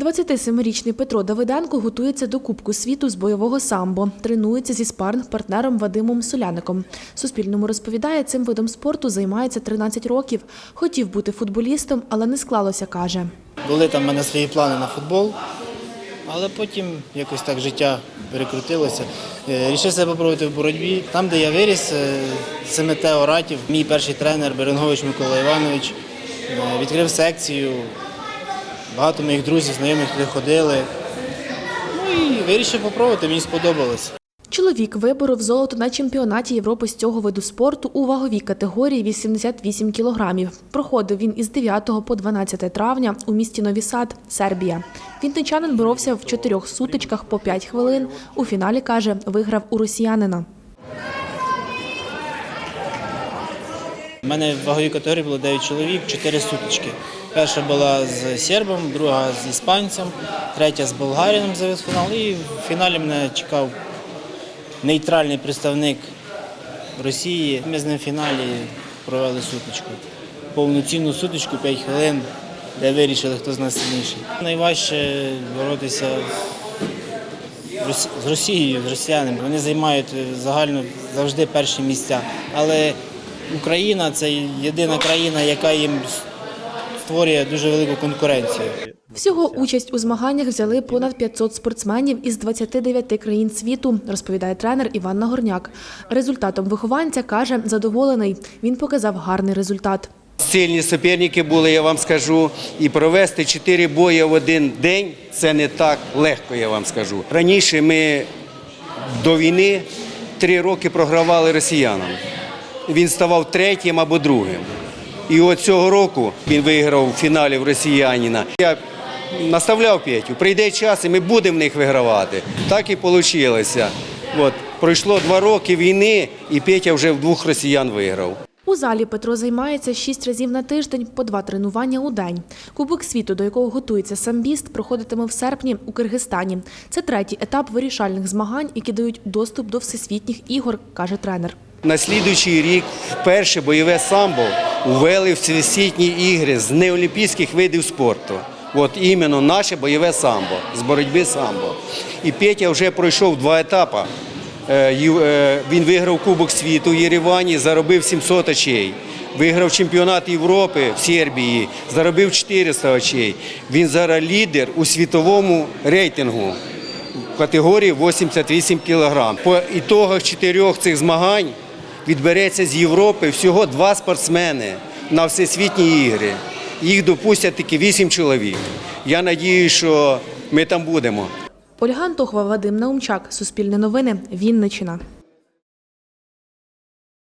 27-річний Петро Давиденко готується до Кубку світу з бойового самбо. Тренується зі спаринг-партнером Вадимом Соляником. Суспільному розповідає, цим видом спорту займається 13 років. Хотів бути футболістом, але не склалося, каже. Були там в мене свої плани на футбол, але потім якось так життя перекрутилося. Е, Рішив себе попробувати в боротьбі. Там, де я виріс, е, це Метео Ратів, мій перший тренер Беренгович Микола Іванович, е, відкрив секцію. Багато моїх друзів, знайомих туди ходили. Ну і вирішив попробувати, мені сподобалось. Чоловік виборов золото на чемпіонаті Європи з цього виду спорту у ваговій категорії 88 кілограмів. Проходив він із 9 по 12 травня у місті Нові Сад, Сербія. Вінничанин боровся в чотирьох сутичках по 5 хвилин. У фіналі, каже, виграв у росіянина. У мене в ваговій категорії було 9 чоловік, 4 сутички. Перша була з сербом, друга з іспанцем, третя з болгаріном за фінал. І в фіналі мене чекав нейтральний представник Росії. Ми з ним в фіналі провели сутичку. Повноцінну сутичку 5 хвилин, де вирішили, хто з нас сильніший. Найважче боротися з Росією, з росіянами. Вони займають загально завжди перші місця. Але Україна це єдина країна, яка їм створює дуже велику конкуренцію. Всього участь у змаганнях взяли понад 500 спортсменів із 29 країн світу, розповідає тренер Іван Нагорняк. Результатом вихованця каже, задоволений. Він показав гарний результат. Сильні суперники були, я вам скажу. І провести чотири бої в один день це не так легко, я вам скажу. Раніше ми до війни три роки програвали росіянам. Він ставав третім або другим. І от цього року він виграв в фіналі в росіянина. Я наставляв Петю, прийде час і ми будемо в них вигравати. Так і вийшло. От, пройшло два роки війни, і Петя вже в двох росіян виграв. У залі Петро займається шість разів на тиждень по два тренування у день. Кубок світу, до якого готується самбіст, проходитиме в серпні у Киргизстані. Це третій етап вирішальних змагань, які дають доступ до всесвітніх ігор, каже тренер. На слідуючий рік вперше бойове самбо ввели в всесвітні ігри з неолімпійських видів спорту. От іменно наше бойове самбо з боротьби самбо. І Петя вже пройшов два етапи. Е, е, Він виграв Кубок світу в Єревані, заробив 700 очей. Виграв чемпіонат Європи в Сербії, заробив 400 очей. Він зараз лідер у світовому рейтингу в категорії 88 кг. По ітогах чотирьох цих змагань відбереться з Європи всього два спортсмени на всесвітні ігри. Їх допустять тільки вісім чоловік. Я сподіваюся, що ми там будемо. Ольга Антохова, Вадим Наумчак, Суспільне новини, Вінничина.